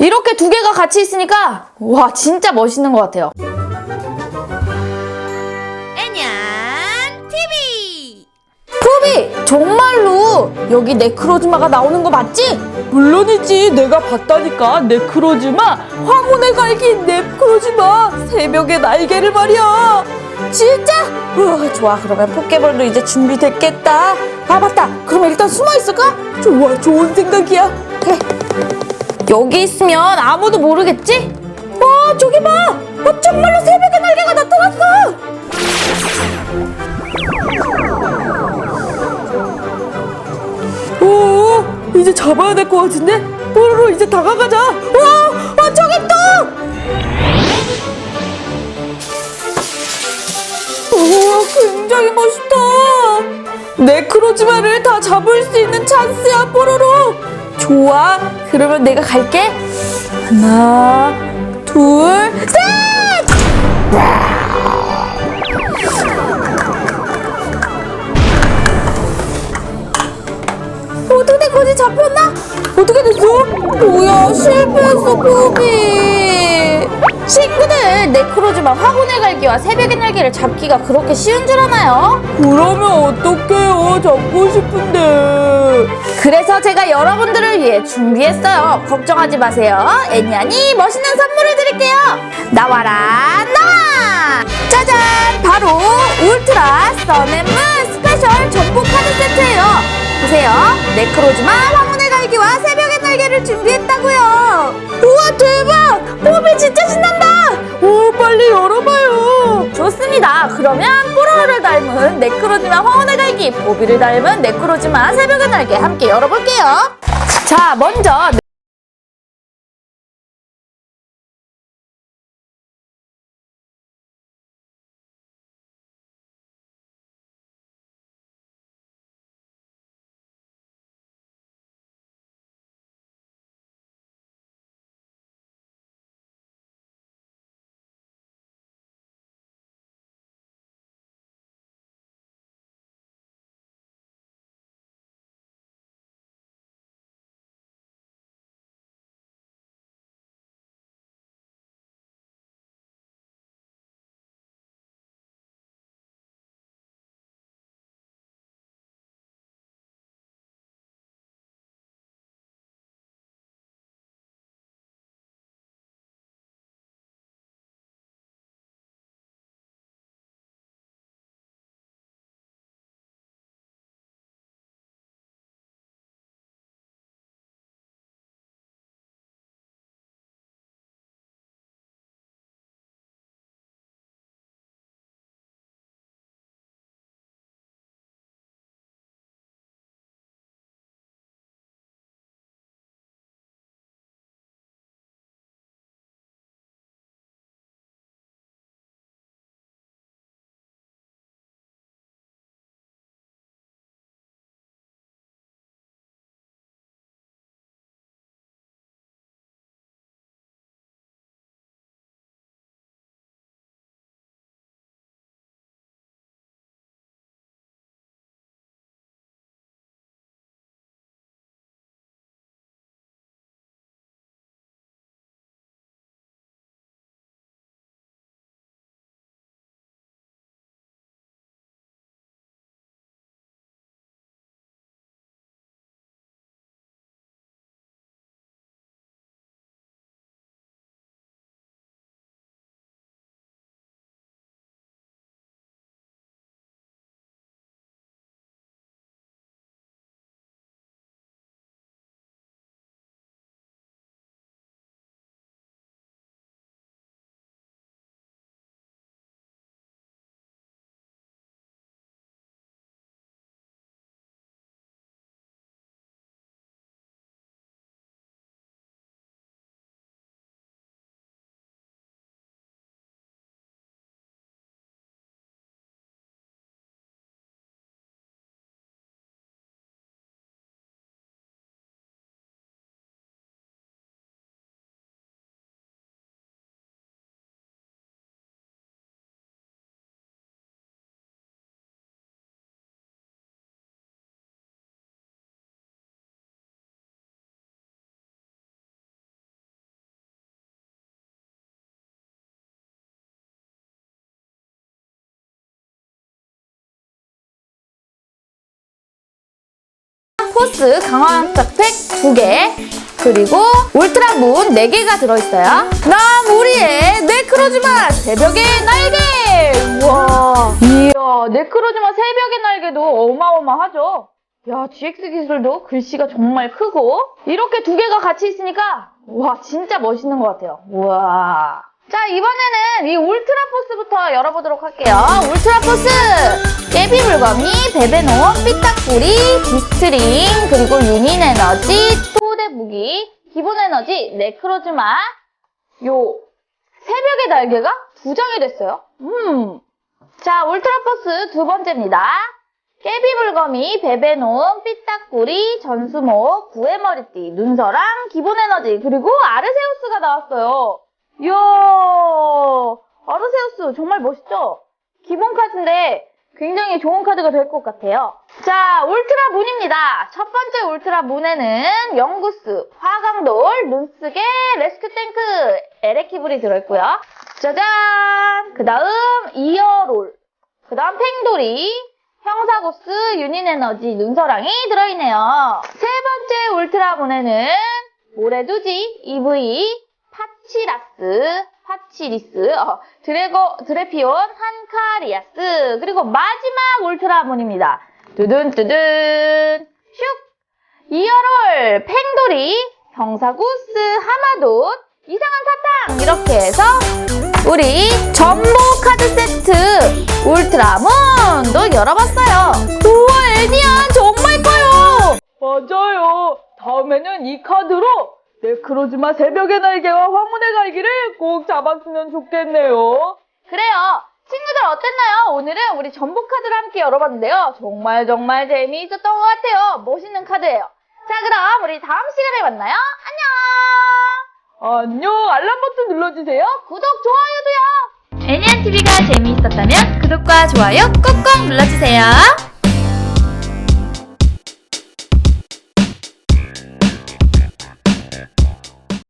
이렇게 두 개가 같이 있으니까 와 진짜 멋있는 것 같아요. 애년 TV 포비 정말로 여기 네크로즈마가 나오는 거 맞지? 물론이지 내가 봤다니까 네크로즈마 황혼의 갈기 네크로즈마 새벽의 날개를 말이야 진짜? 우와 좋아 그러면 포켓볼도 이제 준비됐겠다. 아 맞다. 그러면 일단 숨어 있을까? 좋아 좋은 생각이야. 여기 있으면 아무도 모르겠지? 와 저기 봐. 어, 정말로 새벽의 날개가 나타났어. 오 이제 잡아야 될 것 같은데 뽀로로 이제 다가가자 와, 와 저기 또. 우와 굉장히 멋있다 네크로즈마를 다 잡을 수 있는 찬스야 뽀로로 좋아. 그러면 내가 갈게. 하나, 둘, 셋. 어떻게 거지 잡혔나? 어떻게 됐어? 뭐야 실패했어 포비 친구들 네크로즈마 화분의 갈기와 새벽의 날개를 잡기가 그렇게 쉬운 줄 아나요? 그러면 어떡해요 잡고 싶은데 그래서 제가 여러분들을 위해 준비했어요. 걱정하지 마세요. 애니안이 멋있는 선물을 드릴게요. 나와라, 나와! 짜잔! 바로 울트라 썬앤문 스페셜 전복 카드 세트예요. 보세요. 네크로즈마 황혼의 갈기와 새벽의 날개를 준비했다고요. 우와 대박! 뽀비 진짜 신난다. 오 빨리 열어봐요 좋습니다. 그러면 뽀로로를 닮은 네크로즈마 황혼의 갈기, 보비를 닮은 네크로즈마 새벽의 날개 함께 열어볼게요. 자, 먼저 포스 강화장착 팩 2개 그리고 울트라 문 4개가 들어있어요. 난 우리의 네크로즈마 새벽의 날개! 우와. 이야 네크로즈마 새벽의 날개도 어마어마하죠? 야 GX 기술도 글씨가 정말 크고 이렇게 두 개가 같이 있으니까 와 진짜 멋있는 것 같아요. 우와. 자 이번에는 이 울트라 포스부터 열어보도록 할게요. 울트라 포스! 깨비 물거미 베베노 삐딱구리 비스트링 그리고 유닌 에너지 토대 무기 기본 에너지 네크로즈마. 요 새벽의 날개가 두 장이 됐어요. 음. 자 울트라 포스 두 번째입니다. 깨비 물거미 베베노 삐딱구리 전수모 구의 머리띠 눈서랑 기본 에너지 그리고 아르세우스가 나왔어요. 이야, 아르세우스 정말 멋있죠? 기본 카드인데 굉장히 좋은 카드가 될 것 같아요. 자, 울트라 문입니다. 첫 번째 울트라 문에는 영구스, 화강돌, 눈쓰개, 레스큐 탱크, 에레키블이 들어있고요. 짜잔! 그 다음 이어롤, 그 다음 팽돌이, 형사고스, 유닛에너지, 눈서랑이 들어있네요. 세 번째 울트라 문에는 모래두지, EV, 파치라스, 파치리스, 어, 드래고, 드레피온, 한카리아스, 그리고 마지막 울트라문입니다. 두둔 두둔, 슉! 이어롤, 팽돌이, 형사구스, 하마돈, 이상한 사탕! 이렇게 해서 우리 전보 카드 세트 울트라문도 열어봤어요. 우와, 애니야, 정말 커요! 맞아요. 다음에는 이 카드로 네크로즈마 새벽의 날개와 황혼의 갈기를 꼭 잡았으면 좋겠네요. 그래요. 친구들 어땠나요? 오늘은 우리 전복 카드를 함께 열어봤는데요. 정말 정말 재미있었던 것 같아요. 멋있는 카드예요. 자, 그럼 우리 다음 시간에 만나요. 안녕! 안녕. 알람 버튼 눌러주세요. 구독, 좋아요도요! 애니안TV가 재미있었다면 구독과 좋아요 꾹꾹 눌러주세요.